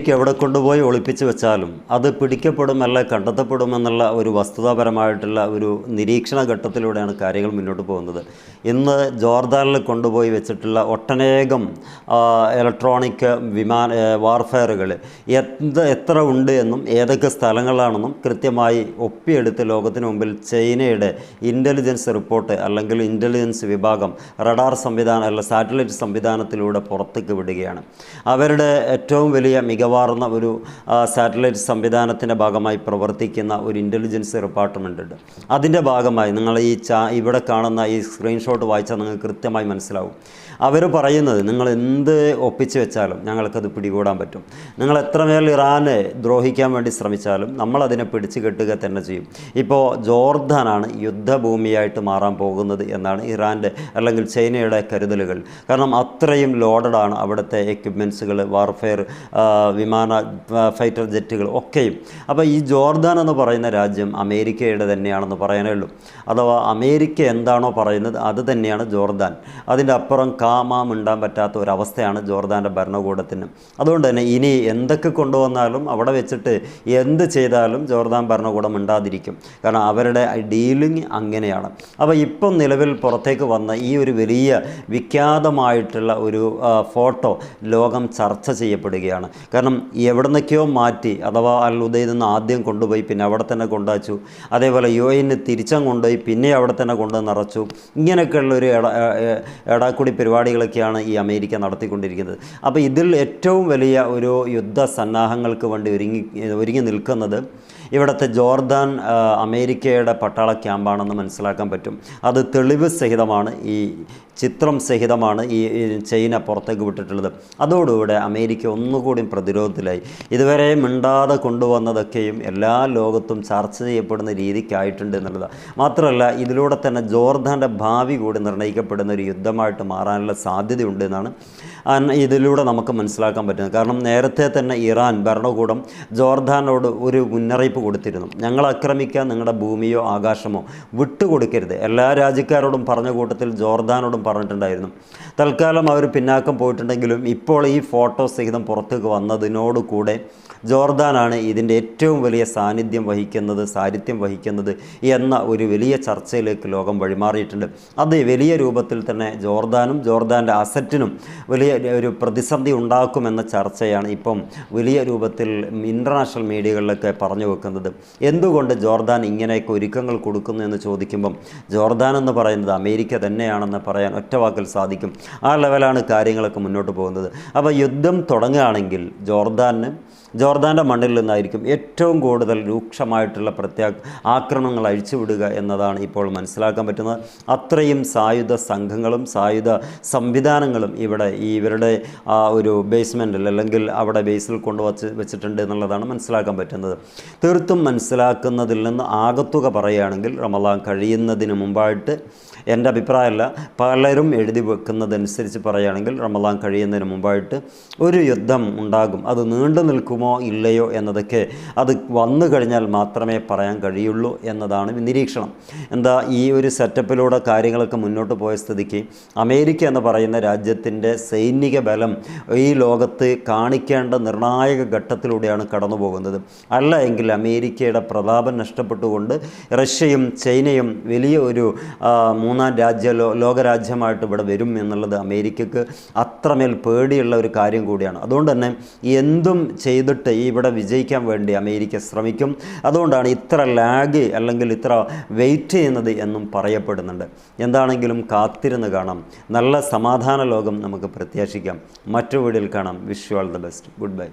എനിക്ക് എവിടെ കൊണ്ടുപോയി ഒളിപ്പിച്ച് വെച്ചാലും അത് പിടിക്കപ്പെടും അല്ല കണ്ടെത്തപ്പെടുമെന്നുള്ള ഒരു വസ്തുതാപരമായിട്ടുള്ള ഒരു നിരീക്ഷണ ഘട്ടത്തിലൂടെയാണ് കാര്യങ്ങൾ മുന്നോട്ട് പോകുന്നത്. ഇന്ന് ജോർദാനിൽ കൊണ്ടുപോയി വെച്ചിട്ടുള്ള ഒട്ടനേകം ഇലക്ട്രോണിക് വിമാന വാർഫെയറുകൾ എന്ത് എത്ര ഉണ്ട് എന്നും ഏതൊക്കെ സ്ഥലങ്ങളാണെന്നും കൃത്യമായി ഒപ്പിയെടുത്ത് ലോകത്തിന് മുമ്പിൽ ചൈനയുടെ ഇന്റലിജൻസ് റിപ്പോർട്ട് അല്ലെങ്കിൽ ഇന്റലിജൻസ് വിഭാഗം റഡാർ സംവിധാനം അല്ല സാറ്റലൈറ്റ് സംവിധാനത്തിലൂടെ പുറത്തേക്ക് വിടുകയാണ്. അവരുടെ ഏറ്റവും വലിയ മികവാർന്ന ഒരു സാറ്റലൈറ്റ് സംവിധാനത്തിന്റെ ഭാഗമായി പ്രവർത്തിക്കുന്ന ഒരു ഇന്റലിജൻസ് ഡിപ്പാർട്ട്മെന്റ് ഉണ്ട് അതിന്റെ ഭാഗമായി നിങ്ങൾ ഈ ചാ ഇവിടെ കാണുന്ന ഈ സ്ക്രീൻഷോട്ട് വായിച്ചാൽ നിങ്ങൾക്ക് കൃത്യമായി മനസ്സിലാവും. അവർ പറയുന്നത് നിങ്ങൾ എന്ത് ഒപ്പിച്ച് വെച്ചാലും ഞങ്ങൾക്കത് പിടികൂടാൻ പറ്റും. നിങ്ങൾ എത്രമേൽ ഇറാനെ ദ്രോഹിക്കാൻ വേണ്ടി ശ്രമിച്ചാലും നമ്മളതിനെ പിടിച്ചു കെട്ടുക തന്നെ ചെയ്യും. ഇപ്പോൾ ജോർദാനാണ് യുദ്ധഭൂമിയായിട്ട് മാറാൻ പോകുന്നത് എന്നാണ് ഇറാന്റെ അല്ലെങ്കിൽ ചൈനയുടെ കരുതലുകൾ. കാരണം അത്രയും ലോഡഡാണ് അവിടുത്തെ എക്യുപ്മെൻസുകൾ വാർഫെയർ വിമാന ഫൈറ്റർ ജെറ്റുകൾ ഒക്കെയും. അപ്പോൾ ഈ ജോർദാൻ എന്ന് പറയുന്ന രാജ്യം അമേരിക്കയുടെ തന്നെയാണെന്ന് പറയാനേ ഉള്ളൂ. അഥവാ അമേരിക്ക എന്താണോ പറയുന്നത് അത് തന്നെയാണ് ജോർദാൻ. അതിന്റെ അപ്പുറം കാമാം ഉണ്ടാൻ പറ്റാത്ത ഒരവസ്ഥയാണ് ജോർദാന്റെ ഭരണകൂടത്തിന്. അതുകൊണ്ട് തന്നെ ഇനി എന്തൊക്കെ കൊണ്ടുവന്നാലും അവിടെ വെച്ചിട്ട് എന്ത് ചെയ്താലും ജോർദാൻ ഭരണകൂടം ഉണ്ടാതിരിക്കും കാരണം അവരുടെ ഡീലിംഗ് അങ്ങനെയാണ്. അപ്പോൾ ഇപ്പം നിലവിൽ പുറത്തേക്ക് വന്ന ഈ ഒരു വലിയ വിഖ്യാതമായിട്ടുള്ള ഒരു ഫോട്ടോ ലോകം ചർച്ച ചെയ്യപ്പെടുകയാണ്. കാരണം എവിടുന്നൊക്കെയോ മാറ്റി അഥവാ അൽ ഉദയിൽ നിന്ന് ആദ്യം കൊണ്ടുപോയി പിന്നെ അവിടെ തന്നെ കൊണ്ടുവച്ചു. അതേപോലെ യു എന്നെ തിരിച്ചും കൊണ്ടുപോയി പിന്നെ അവിടെ തന്നെ കൊണ്ട് നിറച്ചു. ഇങ്ങനെയൊക്കെയുള്ള ഒരു ഇടാക്കുടി പരിപാടികളൊക്കെയാണ് ഈ അമേരിക്ക നടത്തിക്കൊണ്ടിരിക്കുന്നത്. അപ്പോൾ ഇതിൽ ഏറ്റവും വലിയ ഒരു യുദ്ധ സന്നാഹങ്ങൾക്ക് വേണ്ടി ഒരുങ്ങി ഒരുങ്ങി നിൽക്കുന്നത് ഇവിടുത്തെ ജോർദാൻ അമേരിക്കയുടെ പട്ടാള ക്യാമ്പാണെന്ന് മനസ്സിലാക്കാൻ പറ്റും. അത് തെളിവ് സഹിതമാണ് ഈ ചിത്രം സഹിതമാണ് ഈ ചൈന പുറത്തേക്ക് വിട്ടിട്ടുള്ളത്. അതോടുകൂടെ അമേരിക്ക ഒന്നുകൂടി പ്രതിരോധത്തിലായി. ഇതുവരെ മിണ്ടാതെ കൊണ്ടുവന്നതൊക്കെയും എല്ലാ ലോകത്തും ചർച്ച ചെയ്യപ്പെടുന്ന രീതിക്കായിട്ടുണ്ട് എന്നുള്ളത്. മാത്രമല്ല ഇതിലൂടെ തന്നെ ജോർദാന്റെ ഭാവി കൂടി നിർണയിക്കപ്പെടുന്ന ഒരു യുദ്ധമായിട്ട് മാറാനുള്ള സാധ്യതയുണ്ട് എന്നാണ് ഇതിലൂടെ നമുക്ക് മനസ്സിലാക്കാൻ പറ്റുന്നത്. കാരണം നേരത്തെ തന്നെ ഇറാൻ ഭരണകൂടം ജോർദാനോട് ഒരു മുന്നറിയിപ്പ് കൊടുത്തിരുന്നു. ഞങ്ങൾ ആക്രമിക്കാൻ നിങ്ങളുടെ ഭൂമിയോ ആകാശമോ വിട്ടുകൊടുക്കരുത്. എല്ലാ രാജ്യക്കാരോടും പറഞ്ഞ കൂട്ടത്തിൽ ജോർദാനോടും പറഞ്ഞിട്ടുണ്ടായിരുന്നു. തൽക്കാലം അവർ പിന്നാക്കം പോയിട്ടുണ്ടെങ്കിലും ഇപ്പോൾ ഈ ഫോട്ടോ സഹിതം പുറത്തേക്ക് വന്നതിനോടുകൂടെ ജോർദാനാണ് ഇതിന്റെ ഏറ്റവും വലിയ സാന്നിധ്യം വഹിക്കുന്നത് സാന്നിധ്യം വഹിക്കുന്നത് എന്ന ഒരു വലിയ ചർച്ചയിലേക്ക് ലോകം വഴിമാറിയിട്ടുണ്ട്. അത് വലിയ രൂപത്തിൽ തന്നെ ജോർദാനും ജോർദാന്റെ അസറ്റിനും വലിയ ഒരു പ്രതിസന്ധി ഉണ്ടാക്കുമെന്ന ചർച്ചയാണ് ഇപ്പം വലിയ രൂപത്തിൽ ഇന്റർനാഷണൽ മീഡിയകളിലൊക്കെ പറഞ്ഞു വെക്കുന്നത്. എന്തുകൊണ്ട് ജോർദാൻ ഇങ്ങനെയൊക്കെ ഒരുക്കങ്ങൾ കൊടുക്കുന്നു എന്ന് ചോദിക്കുമ്പം ജോർദാൻ എന്ന് പറയുന്നത് അമേരിക്ക തന്നെയാണെന്ന് പറയാൻ ഒറ്റവാക്കിൽ സാധിക്കും. ആ ലെവലാണ് കാര്യങ്ങളൊക്കെ മുന്നോട്ട് പോകുന്നത്. അപ്പോൾ യുദ്ധം തുടങ്ങുകയാണെങ്കിൽ ജോർദാന് ജോർദാന്റെ മണ്ണിൽ നിന്നായിരിക്കും ഏറ്റവും കൂടുതൽ രൂക്ഷമായിട്ടുള്ള പ്രത്യാ ആക്രമണങ്ങൾ അഴിച്ചുവിടുക എന്നതാണ് ഇപ്പോൾ മനസ്സിലാക്കാൻ പറ്റുന്നത്. അത്രയും സായുധ സംഘങ്ങളും സായുധ സംവിധാനങ്ങളും ഇവിടെ ഈ ഇവരുടെ ആ ഒരു ബേസ്മെന്റിൽ അല്ലെങ്കിൽ അവിടെ ബേസിൽ കൊണ്ടുവച്ച് വെച്ചിട്ടുണ്ട് എന്നുള്ളതാണ് മനസ്സിലാക്കാൻ പറ്റുന്നത്. തീർത്തും മനസ്സിലാക്കുന്നതിൽ നിന്ന് ആകത്തുക പറയുകയാണെങ്കിൽ റമലാൻ കഴിയുന്നതിന് മുമ്പായിട്ട് എന്റെ അഭിപ്രായമല്ല പലരും എഴുതി വെക്കുന്നതനുസരിച്ച് പറയുകയാണെങ്കിൽ റമലാൻ കഴിയുന്നതിന് മുമ്പായിട്ട് ഒരു യുദ്ധം ഉണ്ടാകും. അത് നീണ്ടു നിൽക്കുമോ ഇല്ലയോ എന്നതൊക്കെ അത് വന്നു കഴിഞ്ഞാൽ മാത്രമേ പറയാൻ കഴിയുള്ളൂ എന്നതാണ് നിരീക്ഷണം. എന്താ ഈ ഒരു സെറ്റപ്പിലൂടെ കാര്യങ്ങളൊക്കെ മുന്നോട്ട് പോയ സ്ഥിതിക്ക് അമേരിക്ക എന്ന് പറയുന്ന രാജ്യത്തിന്റെ സൈനിക ബലം ഈ ലോകത്ത് കാണിക്കേണ്ട നിർണായക ഘട്ടത്തിലൂടെയാണ് കടന്നു പോകുന്നത് അല്ല എങ്കിൽ അമേരിക്കയുടെ പ്രതാപം നഷ്ടപ്പെട്ടുകൊണ്ട് റഷ്യയും ചൈനയും വലിയ ഒരു മൂന്നാം രാജ്യ ലോകരാജ്യമായിട്ട് ഇവിടെ വരും എന്നുള്ളത് അമേരിക്കക്ക് അത്രമേൽ പേടിയുള്ള ഒരു കാര്യം കൂടിയാണ്. അതുകൊണ്ട് തന്നെ എന്തും ചെയ്തിട്ട് ഇവിടെ വിജയിക്കാൻ വേണ്ടി അമേരിക്ക ശ്രമിക്കും. അതുകൊണ്ടാണ് ഇത്ര ലാഗ് അല്ലെങ്കിൽ ഇത്ര വെയിറ്റ് ചെയ്യുന്നത് എന്നും പറയപ്പെടുന്നുണ്ട്. എന്താണെങ്കിലും കാത്തിരുന്ന് കാണാം. നല്ല സമാധാന ലോകം നമുക്ക് പ്രത്യാശിക്കാം. മറ്റു വീഡിയോയിൽ കാണാം. Wish you all the best good bye